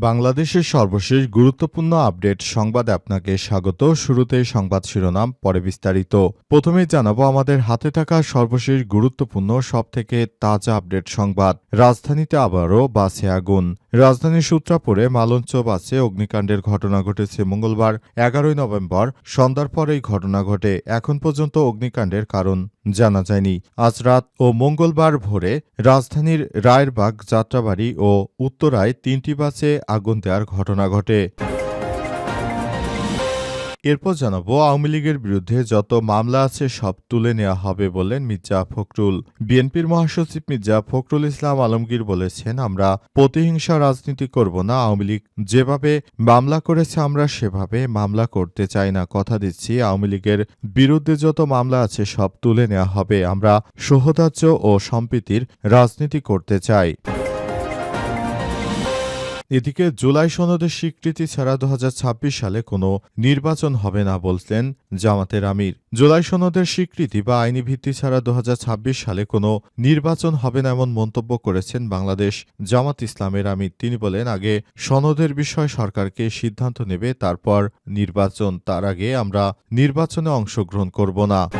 বাংলাদেশের সর্বশেষ গুরুত্বপূর্ণ আপডেট সংবাদে আপনাকে স্বাগত। শুরুতেই সংবাদ শিরোনাম, পরে বিস্তারিত। প্রথমেই জানাব, আমাদের হাতে থাকা সর্বশেষ গুরুত্বপূর্ণ, সবথেকে তাজা আপডেট সংবাদ। রাজধানীতে আবারও বাসে আগুন। রাজধানীর সূত্রাপুরে মালঞ্চ বাসে অগ্নিকাণ্ডের ঘটনা ঘটেছে মঙ্গলবার, এগারোই নভেম্বর। সন্ধ্যার পর এই ঘটনা ঘটে। এখন পর্যন্ত অগ্নিকাণ্ডের কারণ। জানা যায়নি। আজ রাত ও মঙ্গলবার ভোরে রাজধানীর রায়েরবাগ যাত্রাবাড়ি ও উত্তরায় তিনটি বাসে আগুন দেওয়ার ঘটনা ঘটে। এরপর জানাব, আওয়ামী লীগের বিরুদ্ধে যত মামলা আছে সব তুলে নেওয়া হবে বললেন মির্জা ফখরুল। বিএনপির মহাসচিব মির্জা ফখরুল ইসলাম আলমগীর বলেছেন, আমরা প্রতিহিংসা রাজনীতি করব না, আওয়ামী লীগ যেভাবে মামলা করেছে আমরা সেভাবে মামলা করতে চাই না। কথা দিচ্ছি, আওয়ামী লীগের বিরুদ্ধে যত মামলা আছে সব তুলে নেওয়া হবে। আমরা সহদার্য ও সম্প্রীতির রাজনীতি করতে চাই। এদিকে জুলাই সনদের স্বীকৃতি ছাড়া দু হাজার ছাব্বিশ সালে কোনো নির্বাচন হবে না বলছেন জামাতের আমির। জুলাই সনদের স্বীকৃতি বা আইনি ভিত্তি ছাড়া দুহাজার ছাব্বিশ সালে কোনো নির্বাচন হবে না এমন মন্তব্য করেছেন বাংলাদেশ জামাত ইসলামের আমির। তিনি বলেন, আগে সনদের বিষয় সরকারকে সিদ্ধান্ত নেবে, তারপর নির্বাচন। তার আগে আমরা নির্বাচনে অংশগ্রহণ করব না।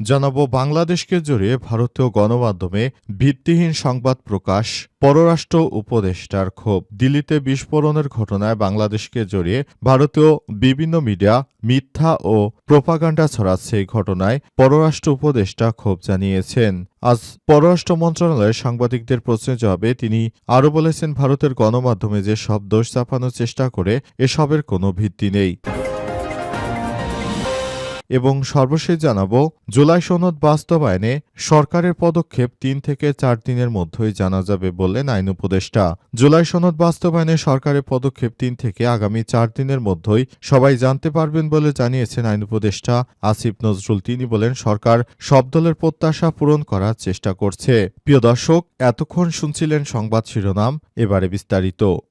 জানাব বাংলাদেশকে জড়িয়ে ভারতীয় গণমাধ্যমে ভিত্তিহীন সংবাদ প্রকাশ, পররাষ্ট্র উপদেষ্টার ক্ষোভ। দিল্লিতে বিস্ফোরণের ঘটনায় বাংলাদেশকে জড়িয়ে ভারতীয় বিভিন্ন মিডিয়া মিথ্যা ও প্রোপাগান্ডা ছড়াচ্ছে এই ঘটনায় পররাষ্ট্র উপদেষ্টা ক্ষোভ জানিয়েছেন। আজ পররাষ্ট্র মন্ত্রণালয়ের সাংবাদিকদের প্রশ্নের জবাবে তিনি আরও বলেছেন, ভারতের গণমাধ্যমে যে সব দোষ চাপানোর চেষ্টা করে, এসবের কোনো ভিত্তি নেই। এবং সর্বশেষ জানাব, জুলাই সনদ বাস্তবায়নে সরকারের পদক্ষেপ তিন থেকে চার দিনের মধ্যেই জানা যাবে বললেন আইন উপদেষ্টা। জুলাই সনদ বাস্তবায়নে সরকারের পদক্ষেপ তিন থেকে আগামী চার দিনের মধ্যেই সবাই জানতে পারবেন বলে জানিয়েছেন আইন উপদেষ্টা আসিফ নজরুল। তিনি বলেন, সরকার সব দলের প্রত্যাশা পূরণ করার চেষ্টা করছে। প্রিয় দর্শক, এতক্ষণ শুনছিলেন সংবাদ শিরোনাম, এবারে বিস্তারিত।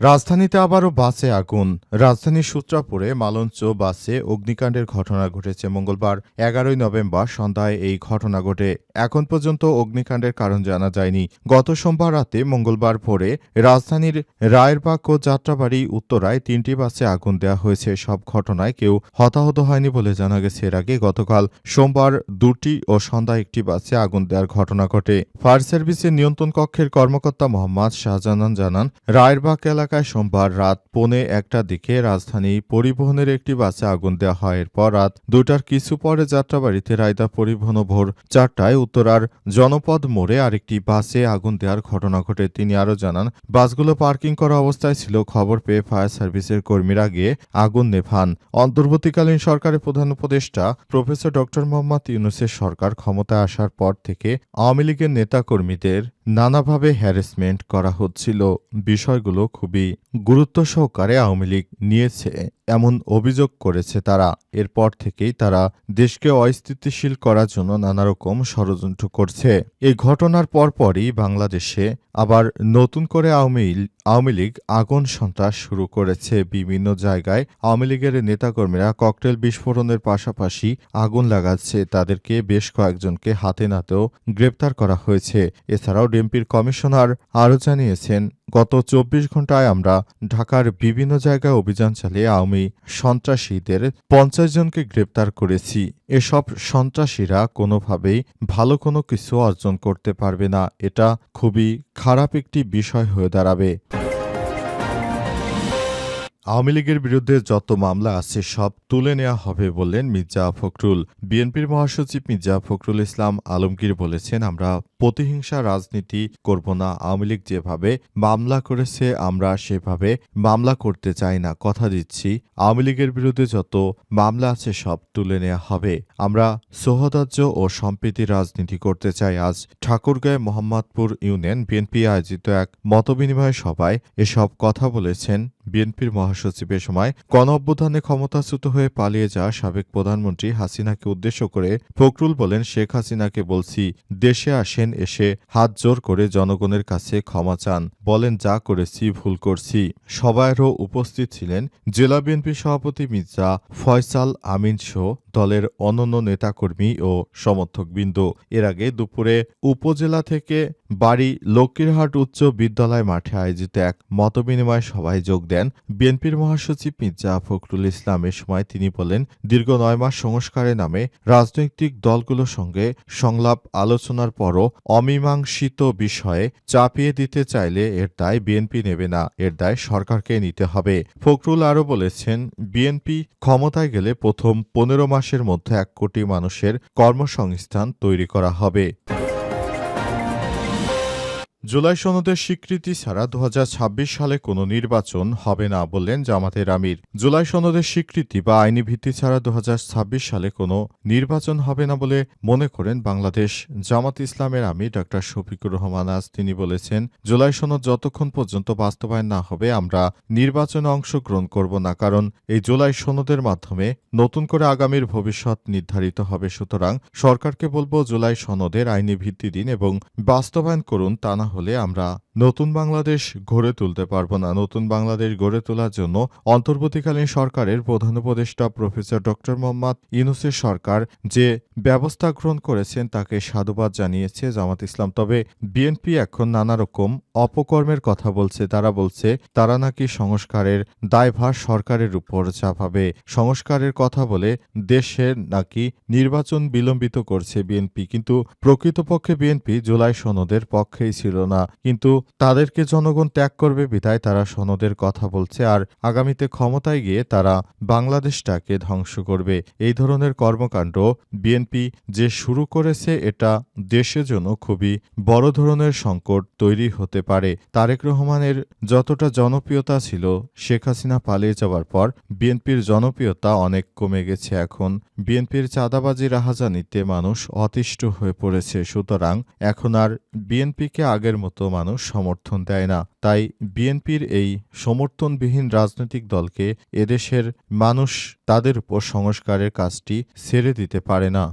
রাজধানীতে আবারও বাসে আগুন। রাজধানীর সূত্রাপুরে মালঞ্চ বাসে অগ্নিকাণ্ডের ঘটনা ঘটেছে মঙ্গলবার, এগারোই নভেম্বর সন্ধ্যায় এই ঘটনা ঘটে। এখন পর্যন্ত অগ্নিকাণ্ডের কারণ জানা যায়নি। গত সোমবার রাতে মঙ্গলবার ভোরে রাজধানীর রায়েরবাগ ও যাত্রাবাড়ি উত্তরায় তিনটি বাসে আগুন দেওয়া হয়েছে। সব ঘটনায় কেউ হতাহত হয়নি বলে জানা গেছে। এর আগে গতকাল সোমবার দুটি ও সন্ধ্যায় একটি বাসে আগুন দেওয়ার ঘটনা ঘটে। ফায়ার সার্ভিসের নিয়ন্ত্রণ কক্ষের কর্মকর্তা মোহাম্মদ শাহজাহান জানান, রায়েরবাগ এলাকায় সোমবার রাত পৌনে একটার দিকে রাজধানী পরিবহনের একটি বাসে আগুন দেওয়া হয়। এরপর রাত দুটার কিছু পরে যাত্রাবাড়িতে রায়দা পরিবহন ভোর চারটায় উত্তরার জনপদ মোড়ে আরেকটি বাসে আগুন দেওয়ার ঘটনা ঘটে। তিনি আরও জানান, বাসগুলো পার্কিং করা অবস্থায় ছিল। খবর পেয়ে ফায়ার সার্ভিসের কর্মীরা গিয়ে আগুন নেভান। অন্তর্বর্তীকালীন সরকারের প্রধান উপদেষ্টা প্রফেসর ডক্টর মোহাম্মদ ইউনুসের সরকার ক্ষমতায় আসার পর থেকে আওয়ামী লীগের নেতাকর্মীদের নানাভাবে হ্যারাসমেন্ট করা হচ্ছিল। বিষয়গুলো খুবই গুরুত্ব সহকারে আওয়ামী লীগ নিয়েছে। এমন অভিযোগ করেছে তারা। এরপর থেকেই তারা দেশকে অস্থিতিশীল করার জন্য নানা রকম ষড়যন্ত্র করছে। এই ঘটনার পরপরই বাংলাদেশে আবার নতুন করে আওয়ামী আওয়ামী লীগ আগুন সন্ত্রাস শুরু করেছে। বিভিন্ন জায়গায় আওয়ামী লীগের নেতাকর্মীরা ককটেল বিস্ফোরণের পাশাপাশি আগুন লাগাচ্ছে। তাদেরকে বেশ কয়েকজনকে হাতে নাতেও গ্রেপ্তার করা হয়েছে। এছাড়াও ডিএমপির কমিশনার আরও জানিয়েছেন, গত চব্বিশ ঘন্টায় আমরা ঢাকার বিভিন্ন জায়গায় অভিযান চালিয়ে আওয়ামী সন্ত্রাসীদের পঞ্চাশ জনকে গ্রেপ্তার করেছি। এসব সন্ত্রাসীরা কোনোভাবেই ভালো কোনো কিছু অর্জন করতে পারবে না। এটা খুবই খারাপ একটি বিষয় হয়ে দাঁড়াবে। আওয়ামী লীগের বিরুদ্ধে যত মামলা আছে, সব তুলে নেওয়া হবে বললেন মির্জা ফখরুল। বিএনপির মহাসচিব মির্জা ফখরুল ইসলাম আলমগীর বলেছেন, আমরা প্রতিহিংসা রাজনীতি করব না। আওয়ামী লীগ যেভাবে মামলা করেছে, আমরা সেভাবে মামলা করতে চাই না। কথা দিচ্ছি, আওয়ামী লীগের বিরুদ্ধে যত মামলা আছে, সব তুলে নেওয়া হবে। আমরা সৌহদার্য ও সম্প্রীতি রাজনীতি করতে চাই। আজ ঠাকুরগাঁয় মোহাম্মদপুর ইউনিয়ন বিএনপি আয়োজিত এক মতবিনিময় সভায় এসব কথা বলেছেন বিএনপির মহাসচিবের সময় গণ অভ্যুত্থানে ক্ষমতাচ্যুত হয়ে পালিয়ে যাওয়া সাবেক প্রধানমন্ত্রী হাসিনাকে উদ্দেশ্য করে ফখরুল বলেন, শেখ হাসিনাকে বলছি, দেশে আসেন, এসে হাত জোর করে জনগণের কাছে ক্ষমা চান। বলেন, যা করেছি, ভুল করছি। সবাইরও উপস্থিত ছিলেন জেলা বিএনপি সভাপতি মির্জা ফয়সাল আমিন সহ দলের অনন্য নেতাকর্মী ও সমর্থকবৃন্দ। এর আগে দুপুরে উপজেলা থেকে বাড়ি লক্ষ্মীরহাট উচ্চ বিদ্যালয় মাঠে আয়োজিত এক মতবিনিময় সভায় যোগ দেন বিএনপির মহাসচিব মির্জা ফখরুল ইসলাম। এ সময় তিনি বলেন, দীর্ঘ নয় মাস সংস্কারের নামে রাজনৈতিক দলগুলোর সঙ্গে সংলাপ আলোচনার পরও অমীমাংসিত বিষয়ে চাপিয়ে দিতে চাইলে এর দায় বিএনপি নেবে না, এর দায় সরকারকে নিতে হবে। ফখরুল আরও বলেছেন, বিএনপি ক্ষমতায় গেলে প্রথম পনেরো মাসের মধ্যে এক কোটি মানুষের কর্মসংস্থান তৈরি করা হবে। জুলাই সনদের স্বীকৃতি ছাড়া দু হাজার ছাব্বিশ সালে কোনো নির্বাচন হবে না বললেন জামাতের আমির। জুলাই সনদের স্বীকৃতি বা আইনি ভিত্তি ছাড়া দু হাজার ছাব্বিশ সালে কোনো নির্বাচন হবে না বলে মনে করেন বাংলাদেশ। জামাত ইসলামের আমির ড. শফিকুর রহমান আজ তিনি বলেছেন, জুলাই সনদ যতক্ষণ পর্যন্ত বাস্তবায়ন না হবে, আমরা নির্বাচনে অংশগ্রহণ করব না, কারণ এই জুলাই সনদের মাধ্যমে নতুন করে আগামীর ভবিষ্যৎ নির্ধারিত হবে। সুতরাং সরকারকে বলব জুলাই সনদের আইনি ভিত্তি দিন এবং বাস্তবায়ন করুন, তা না হলে আমরা নতুন বাংলাদেশ গড়ে তুলতে পারব না। নতুন বাংলাদেশ গড়ে তোলার জন্য অন্তর্বর্তীকালীন সরকারের প্রধান উপদেষ্টা প্রফেসর ড মোহাম্মদ ইউনুসের সরকার যে ব্যবস্থা গ্রহণ করেছেন তাকে সাধুবাদ জানিয়েছে জামাত ইসলাম। তবে বিএনপি এখন নানা রকম অপকর্মের কথা বলছে। তারা বলছে, তারা নাকি সংস্কারের দায়ভার সরকারের উপর চাপাবে। সংস্কারের কথা বলে দেশের নাকি নির্বাচন বিলম্বিত করছে বিএনপি। কিন্তু প্রকৃতপক্ষে বিএনপি জুলাই সনদের পক্ষেই ছিল না। কিন্তু তাদেরকে জনগণ ত্যাগ করবে, বিধায় তারা সনদের কথা বলছে আর আগামীতে ক্ষমতায় গিয়ে তারা বাংলাদেশটাকে ধ্বংস করবে। এই ধরনের কর্মকাণ্ড বিএনপি যে শুরু করেছে, এটা দেশের জন্য খুবই বড় ধরনের সংকট তৈরি হতে পারে। তারেক রহমানের যতটা জনপ্রিয়তা ছিল, শেখ হাসিনা পালিয়ে যাওয়ার পর বিএনপির জনপ্রিয়তা অনেক কমে গেছে। এখন বিএনপির চাঁদাবাজি রাহাজানিতে মানুষ অতিষ্ঠ হয়ে পড়েছে। সুতরাং এখন আর বিএনপিকে আগের মতো মানুষ সমর্থন দেয় না। তাই বিএনপির এই সমর্থনবিহীন রাজনৈতিক দলকে এদেশের মানুষ তাদের উপর সংস্কারের কাজটি ছেড়ে দিতে পারে না।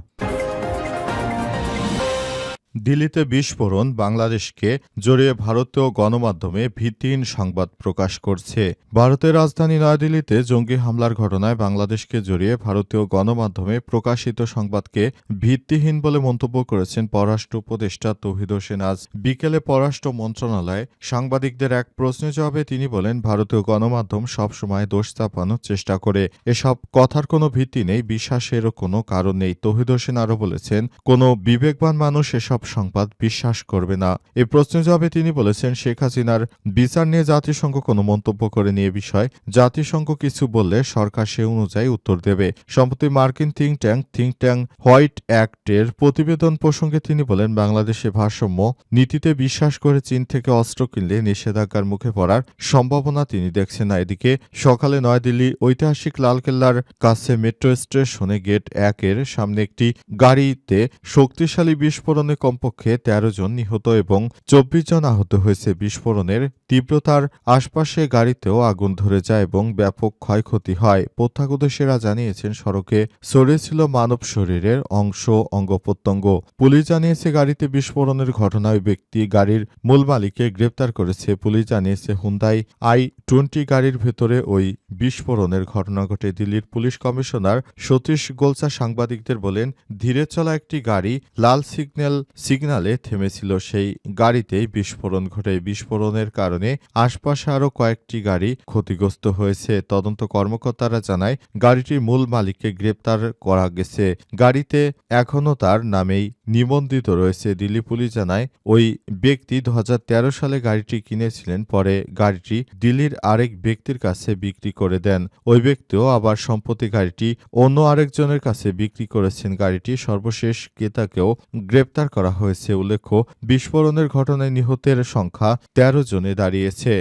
দিল্লিতে বিস্ফোরণ বাংলাদেশকে জড়িয়ে ভারতীয় গণমাধ্যমে ভিত্তিহীন সংবাদ প্রকাশ করছে। ভারতের রাজধানী নয়াদিল্লিতে জঙ্গি হামলার ঘটনায় বাংলাদেশকে জড়িয়ে ভারতীয় গণমাধ্যমে প্রকাশিত সংবাদকে ভিত্তিহীন বলে মন্তব্য করেছেন পররাষ্ট্র উপদেষ্টা তৌহিদ হোসেন। আজ বিকেলে পররাষ্ট্র মন্ত্রণালয়ে সাংবাদিকদের এক প্রশ্নের জবাবে তিনি বলেন, ভারতীয় গণমাধ্যম সবসময় দোষ চাপানোর চেষ্টা করে। এসব কথার কোনো ভিত্তি নেই, বিশ্বাসেরও কোনো কারণ নেই। তৌহিদ হোসেন আরও বলেছেন, কোনো বিবেকবান মানুষ এসব সংবাদ বিশ্বাস করবে না। এই প্রশ্নের জবাবে তিনি বলেছেন, শেখ হাসিনার বিচার নিয়ে জাতিসংঘ কোনো মন্তব্য করে নিয়ে বিষয়। জাতিসংঘ কিছু বললে সরকার সে অনুযায়ী উত্তর দেবে। সম্প্রতি মার্কিন think tank think tank, white অ্যাক্টের প্রতিবেদন প্রসঙ্গে তিনি বলেন, বাংলাদেশে ভারসাম্য নীতিতে বিশ্বাস করে চীন থেকে অস্ত্র কিনলে নিষেধাজ্ঞার মুখে পড়ার সম্ভাবনা তিনি দেখছেন না। এদিকে সকালে নয়াদিল্লি ঐতিহাসিক লালকেল্লার কাছে মেট্রো স্টেশনে গেট একের সামনে একটি গাড়িতে শক্তিশালী বিস্ফোরণে কমপক্ষে তেরো জন নিহত এবং চব্বিশ জন আহত হয়েছে বিস্ফোরণের তীব্রতার আশপাশে গাড়িতেও আগুন ধরে যায় এবং ব্যাপক ক্ষয়ক্ষতি হয়। প্রত্যক্ষদর্শীরা জানিয়েছেন, সড়কে ছড়িয়েছিল মানব শরীরের অংশ অঙ্গ প্রত্যঙ্গ পুলিশ জানিয়েছে, গাড়িতে বিস্ফোরণের ঘটনায় ব্যক্তি গাড়ির মূল মালিককে গ্রেপ্তার করেছে। পুলিশ জানিয়েছে, হুন্দাই আই টোয়েন্টি গাড়ির ভেতরে ওই বিস্ফোরণের ঘটনা ঘটে। দিল্লির পুলিশ কমিশনার সতীশ গোলসা সাংবাদিকদের বলেন, ধীরে চলা একটি গাড়ি লাল সিগন্যাল সিগনালে থেমেছিল সেই গাড়িতেই বিস্ফোরণ ঘটে। বিস্ফোরণের কারণে আশপাশে আরও কয়েকটি গাড়ি ক্ষতিগ্রস্ত হয়েছে। তদন্ত কর্মকর্তারা জানায়, গাড়িটির মূল মালিককে গ্রেপ্তার করা গেছে। গাড়িতে এখনও তার নামেই নিবন্ধিত রয়েছে। দিল্লি পুলিশ জানায়, ওই ব্যক্তি দু হাজার তেরো সালে গাড়িটি কিনেছিলেন, পরে গাড়িটি দিল্লির আরেক ব্যক্তির কাছে বিক্রি করে দেন। ওই ব্যক্তিও আবার সম্প্রতি গাড়িটি অন্য আরেকজনের কাছে বিক্রি করেছেন। গাড়িটি সর্বশেষ ক্রেতাকেও গ্রেপ্তার করা হয়েছে উল্লেখ্য বিস্ফোরণের ঘটনায় নিহতের সংখ্যা তেরো জনে দাঁড়িয়েছে।